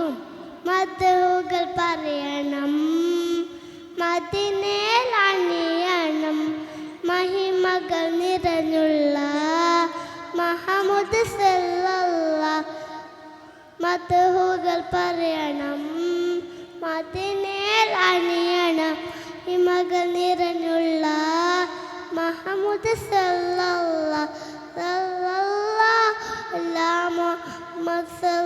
ആർക്കും മധുകൾ പറയണം. മതിനേൽ അണിയണം. മഹിമകൾ നിറഞ്ഞുള്ള മഹമുദ് സല്ലല്ല. മധുകൾ പറയണം. മതിനേൽ അണിയണം. ഹിമകൾ നിറഞ്ഞുള്ള മഹമുദ് സല്ലല്ല. മുഹമ്മദ്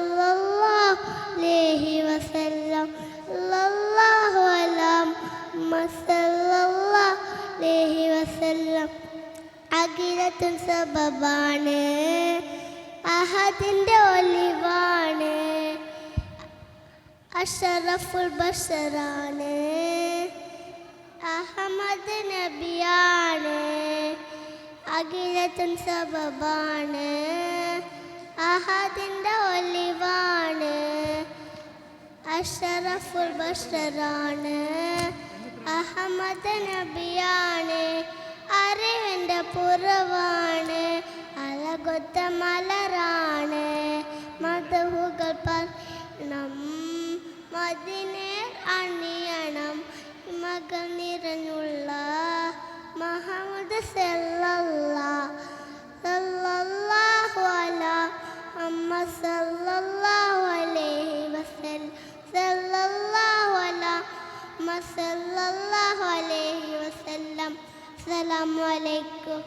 അലൈഹി വസല്ലം. അഖിലത്തുൻ സബബാണ്. അഹദിന്റെ ഒലിവാണ്. അഷറഫുൽ ബഷറാണ്. അഹമ്മദ് നബിയാണ്. അഖിലത്തുൻ സബബാണ്. അഹദിന്റെ ഒലിവാണ്. അഷറഫുൽ ബഷറാണ്. അഹമ്മദ് നബിയാണ് അറിവിന്റെ പുറവാണ് അലകൊത്ത മലരാണ്. പറ നം മതിനെ മുഹമ്മദ് സല്ലല്ലാഹു അലൈഹി വസല്ലം അസ്സലാമു അലൈക്കും